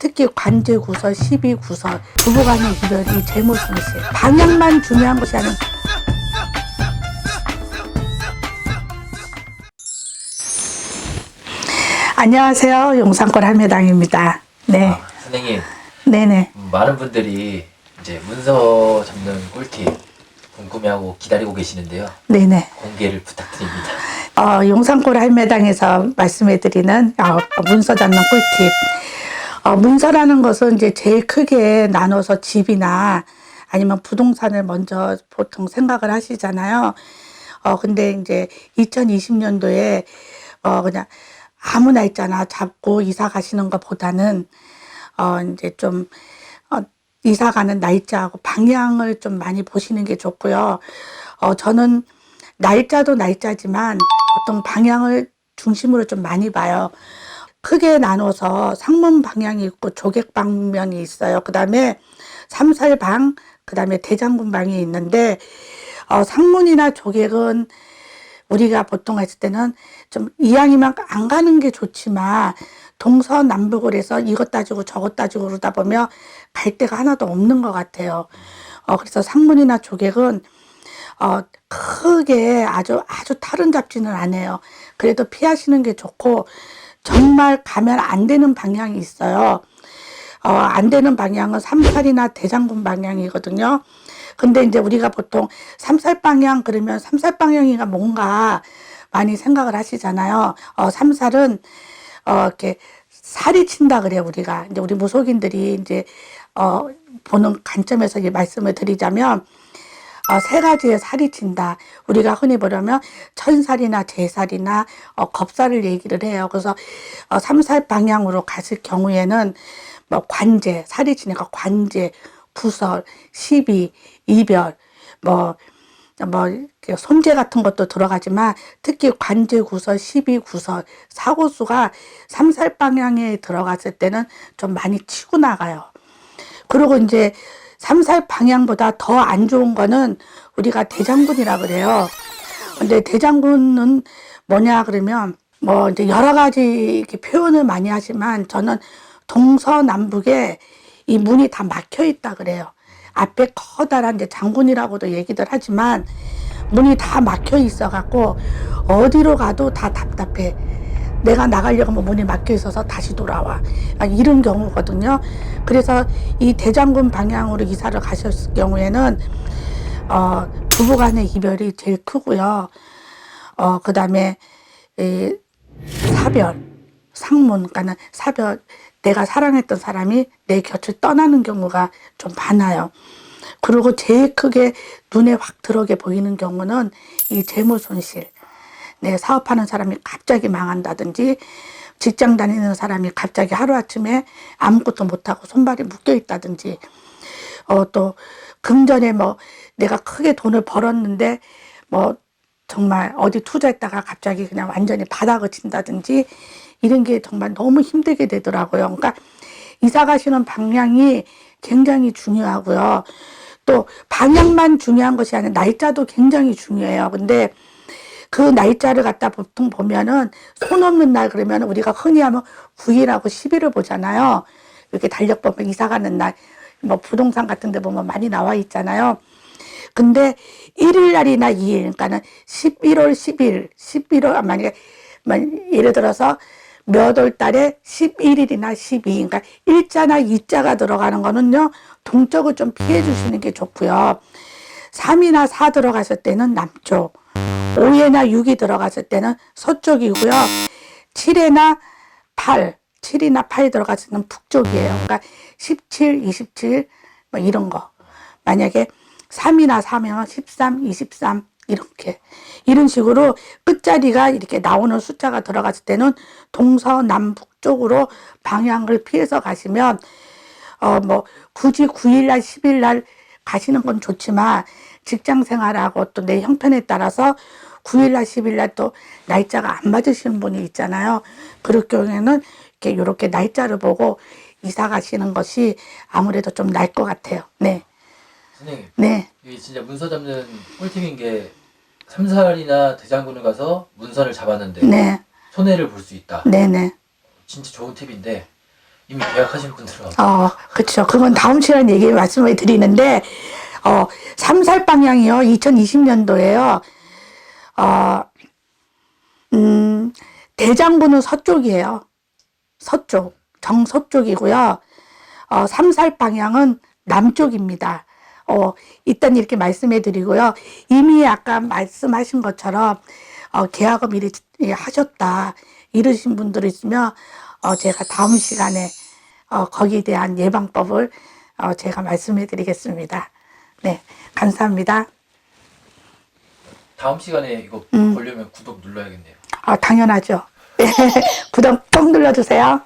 특히 관제 구설, 시비 구설, 부부간의 이별이 손실. 방향만 중요한 것이 아닌 안녕하세요. 용산골 할매당입니다. 네. 아, 선생님 네네. 음, 많은 분들이 이제 문서 잡는 꿀팁 궁금해하고 기다리고 계시는데요. 네네. 공개를 부탁드립니다. 어, 용산골 할매당에서 말씀해드리는 어, 문서 잡는 꿀팁. 어, 문서라는 것은 이제 제일 크게 나눠서 집이나 아니면 부동산을 먼저 보통 생각을 하시잖아요. 어, 근데 이제 2020년도에 어, 그냥 아무 날짜나 잡고 이사 가시는 것보다는 어, 이제 좀 어, 이사 가는 날짜하고 방향을 좀 많이 보시는 게 좋고요. 어, 저는 날짜도 날짜지만 보통 방향을 중심으로 좀 많이 봐요. 크게 나눠서 상문 방향이 있고 조객 방면이 있어요. 그 다음에 삼살방, 그 다음에 대장군 방이 있는데, 어, 상문이나 조객은 우리가 보통 했을 때는 좀 이왕이면 안 가는 게 좋지만 동서남북을 해서 이것 따지고 저것 따지고 그러다 보면 갈 데가 하나도 없는 것 같아요. 어, 그래서 상문이나 조객은 어, 크게 아주 아주 탈은 잡지는 않아요. 그래도 피하시는 게 좋고 정말 가면 안 되는 방향이 있어요. 어, 안 되는 방향은 삼살이나 대장군 방향이거든요. 근데 이제 우리가 보통 삼살 방향 그러면 삼살 방향이가 뭔가 많이 생각을 하시잖아요. 어, 삼살은 어, 이렇게 살이 친다 그래요, 우리가. 이제 우리 무속인들이 이제 어, 보는 관점에서 이제 말씀을 드리자면 어, 세 가지의 살이 친다. 우리가 흔히 보려면 천살이나 제살이나 어, 겁살을 얘기를 해요. 그래서 어, 삼살 방향으로 갔을 경우에는 뭐 관제, 살이 치니까 관제, 구설, 시비, 이별, 뭐, 뭐, 손재 같은 것도 들어가지만 특히 관제 구설, 시비 구설, 사고수가 삼살 방향에 들어갔을 때는 좀 많이 치고 나가요. 그리고 이제 삼살 방향보다 더 안 좋은 거는 우리가 대장군이라 그래요. 근데 대장군은 뭐냐 그러면 뭐 이제 여러 가지 이렇게 표현을 많이 하지만 저는 동서남북에 이 문이 다 막혀 있다 그래요. 앞에 커다란 이제 장군이라고도 얘기들 하지만 문이 다 막혀 있어 갖고 어디로 가도 다 답답해. 내가 나가려고 하면 문이 막혀 있어서 다시 돌아와. 아, 이런 경우거든요. 그래서 이 대장군 방향으로 이사를 가셨을 경우에는 어, 부부 간의 이별이 제일 크고요. 어, 그 다음에 이 사별, 상문, 그러니까는 사별, 내가 사랑했던 사람이 내 곁을 떠나는 경우가 좀 많아요. 그리고 제일 크게 눈에 확 들어게 보이는 경우는 이 재물 손실. 내 사업하는 사람이 갑자기 망한다든지 직장 다니는 사람이 갑자기 하루아침에 아무것도 못하고 손발이 묶여 있다든지 어, 또 금전에 뭐 내가 크게 돈을 벌었는데 뭐 정말 어디 투자했다가 갑자기 그냥 완전히 바닥을 친다든지 이런 게 정말 너무 힘들게 되더라고요. 그러니까 이사 가시는 방향이 굉장히 중요하고요. 또 방향만 중요한 것이 아니라 날짜도 굉장히 중요해요. 근데 그 날짜를 갖다 보통 보면은 손 없는 날 그러면 우리가 흔히 하면 9일하고 10일을 보잖아요. 이렇게 달력 보면 이사 가는 날, 뭐 부동산 같은 데 보면 많이 나와 있잖아요. 근데 1일 날이나 2일, 그러니까는 11월 10일, 11월, 만약에, 만- 예를 들어서 몇 월 달에 11일이나 12일, 그러니까 일자나 이자가 들어가는 거는요, 동쪽을 좀 피해 주시는 게 좋고요. 3이나 4 들어갔을 때는 남쪽, 5에나 6이 들어갔을 때는 서쪽이고요. 7에나 8, 7이나 8이 들어갔을 때는 북쪽이에요. 그러니까 17, 27, 뭐 이런 거. 만약에 3이나 4면 13, 23, 이렇게. 이런 식으로 끝자리가 이렇게 나오는 숫자가 들어갔을 때는 동서남북 쪽으로 방향을 피해서 가시면, 어, 뭐, 굳이 9일날, 10일날 가시는 건 좋지만, 직장 생활하고 또 내 형편에 따라서 9일날, 10일날 또 날짜가 안 맞으시는 분이 있잖아요. 그럴 경우에는 이렇게 요렇게 날짜를 보고 이사 가시는 것이 아무래도 좀 나을 것 같아요. 네. 선생님 네. 이게 진짜 문서 잡는 꿀팁인 게 삼살이나 대장군을 가서 문서를 잡았는데 네. 손해를 볼 수 있다. 네네. 진짜 좋은 팁인데 이미 계약하신 분들은 어, 그렇죠. 그건 다음 시간에 얘기 말씀을 드리는데, 어, 삼살 방향이요. 2020년도에요. 어, 음, 대장부는 서쪽이에요. 서쪽, 정서쪽이고요. 어, 삼살 방향은 남쪽입니다. 어, 일단 이렇게 말씀해 드리고요. 이미 아까 말씀하신 것처럼, 어, 계약을 미리 하셨다. 이러신 분들 있으면, 어, 제가 다음 시간에, 어, 거기에 대한 예방법을, 어, 제가 말씀해 드리겠습니다. 네, 감사합니다. 다음 시간에 이거 음. 보려면 구독 눌러야겠네요. 아, 당연하죠. 구독 꼭 눌러주세요.